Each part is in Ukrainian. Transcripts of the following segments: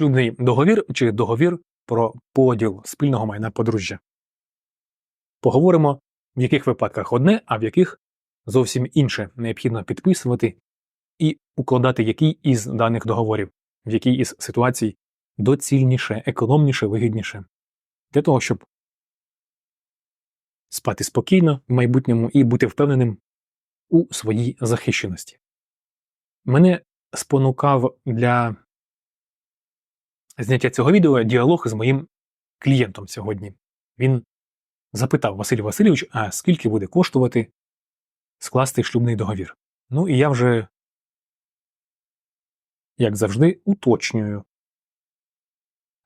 шлюбний договір чи договір про поділ спільного майна подружжя. Поговоримо, в яких випадках одне, а в яких зовсім інше необхідно підписувати і укладати який із даних договорів, в якій із ситуацій доцільніше, економніше, вигідніше, для того, щоб спати спокійно в майбутньому і бути впевненим у своїй захищеності. Мене спонукав для зняття цього відео діалог з моїм клієнтом сьогодні. Він запитав Василь Васильович, а скільки буде коштувати скласти шлюбний договір. Ну і я вже, як завжди, уточнюю.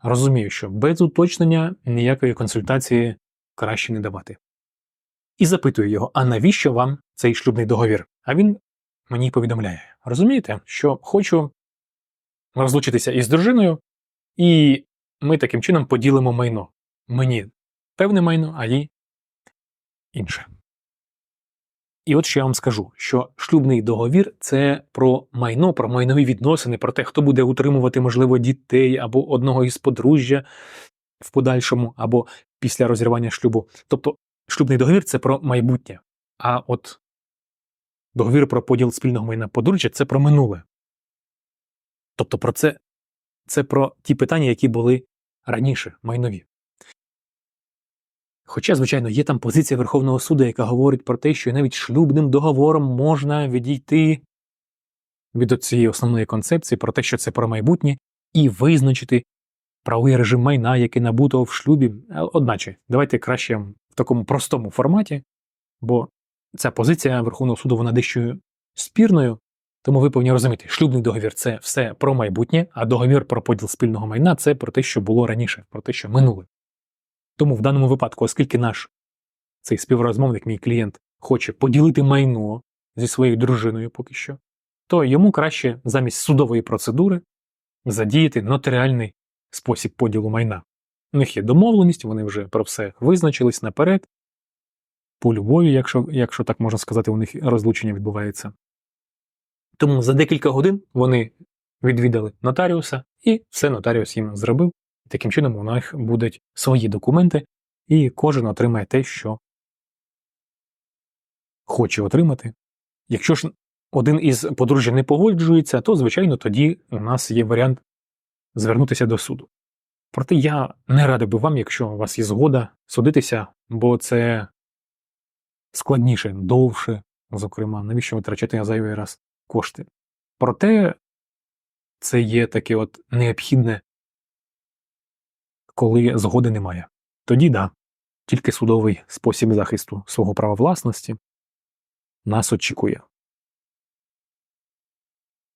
Розумію, що без уточнення ніякої консультації краще не давати. І запитую його, а навіщо вам цей шлюбний договір? А він мені повідомляє: розумієте, що хочу розлучитися із дружиною, і ми таким чином поділимо майно. Мені певне майно, а їй інше. І от що я вам скажу, що шлюбний договір це про майно, про майнові відносини, про те, хто буде утримувати, можливо, дітей або одного із подружжя в подальшому, або після розірвання шлюбу. Тобто шлюбний договір це про майбутнє. А от договір про поділ спільного майна подружжя це про минуле. Тобто про це, це про ті питання, які були раніше, майнові. Хоча, звичайно, є там позиція Верховного суду, яка говорить про те, що навіть шлюбним договором можна відійти від цієї основної концепції про те, що це про майбутнє, і визначити правовий режим майна, який набуто в шлюбі. Одначе, давайте краще в такому простому форматі, бо ця позиція Верховного суду вона дещо спірною, тому ви повинні розуміти, шлюбний договір це все про майбутнє, а договір про поділ спільного майна це про те, що було раніше, про те, що минуле. Тому в даному випадку, оскільки наш цей співрозмовник, мій клієнт, хоче поділити майно зі своєю дружиною поки що, то йому краще замість судової процедури задіяти нотаріальний спосіб поділу майна. У них є домовленість, вони вже про все визначились наперед. По любові, якщо, якщо так можна сказати, у них розлучення відбувається. Тому за декілька годин вони відвідали нотаріуса, і все нотаріус їм зробив. Таким чином, у них будуть свої документи, і кожен отримає те, що хоче отримати. Якщо ж один із подружжя не погоджується, то, звичайно, тоді у нас є варіант звернутися до суду. Проте я не радив би вам, якщо у вас є згода, судитися, бо це складніше, довше, зокрема, навіщо витрачати зайвий раз кошти. Проте це є таке от необхідне коли згоди немає. Тоді да, тільки судовий спосіб захисту свого права власності нас очікує.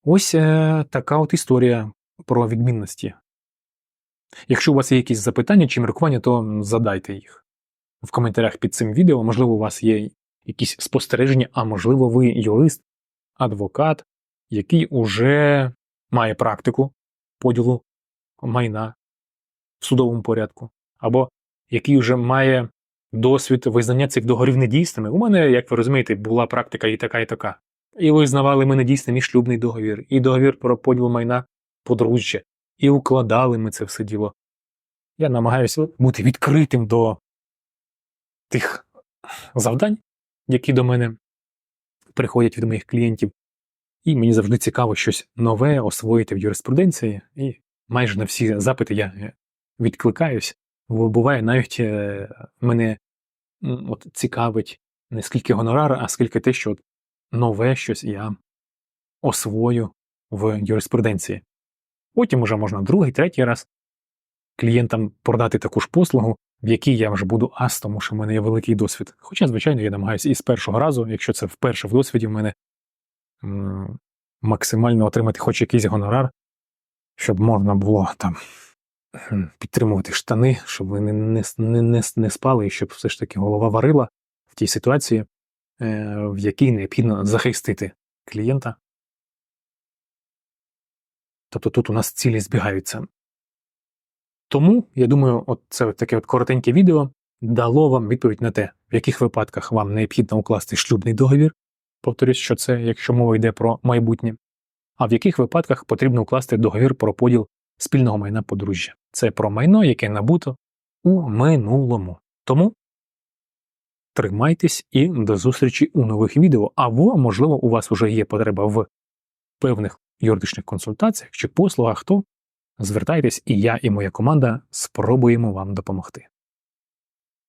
Ось е, така от історія про відмінності. Якщо у вас є якісь запитання чи міркування, то задайте їх в коментарях під цим відео. Можливо, у вас є якісь спостереження, а можливо, ви юрист, адвокат, який уже має практику поділу майна в судовому порядку, або який вже має досвід визнання цих договорів недійсними. У мене, як ви розумієте, була практика і така, і така. І визнавали ми недійсним і шлюбний договір, і договір про поділ майна подружжя, і укладали ми це все діло. Я намагаюся бути відкритим до тих завдань, які до мене приходять від моїх клієнтів. І мені завжди цікаво щось нове освоїти в юриспруденції, і майже на всі запити я відкликаюсь, бо буває навіть е, мене от, цікавить не скільки гонорар, а скільки те, що нове щось я освою в юриспруденції. Потім уже можна другий, третій раз клієнтам продати таку ж послугу, в якій я вже буду ас, тому що в мене є великий досвід. Хоча, звичайно, я намагаюся і з першого разу, якщо це вперше в досвіді, в мене максимально отримати хоч якийсь гонорар, щоб можна було там підтримувати штани, щоб ви не не, не, не спали, і щоб все ж таки голова варила в тій ситуації, е, в якій необхідно захистити клієнта. Тобто тут у нас цілі збігаються. Тому, я думаю, от це таке от коротеньке відео дало вам відповідь на те, в яких випадках вам необхідно укласти шлюбний договір. Повторюсь, що це, якщо мова йде про майбутнє, а в яких випадках потрібно укласти договір про поділ спільного майна подружжя. Це про майно, яке набуто у минулому. Тому тримайтесь і до зустрічі у нових відео. Або, можливо, у вас вже є потреба в певних юридичних консультаціях чи послугах, то звертайтесь, і я, і моя команда спробуємо вам допомогти.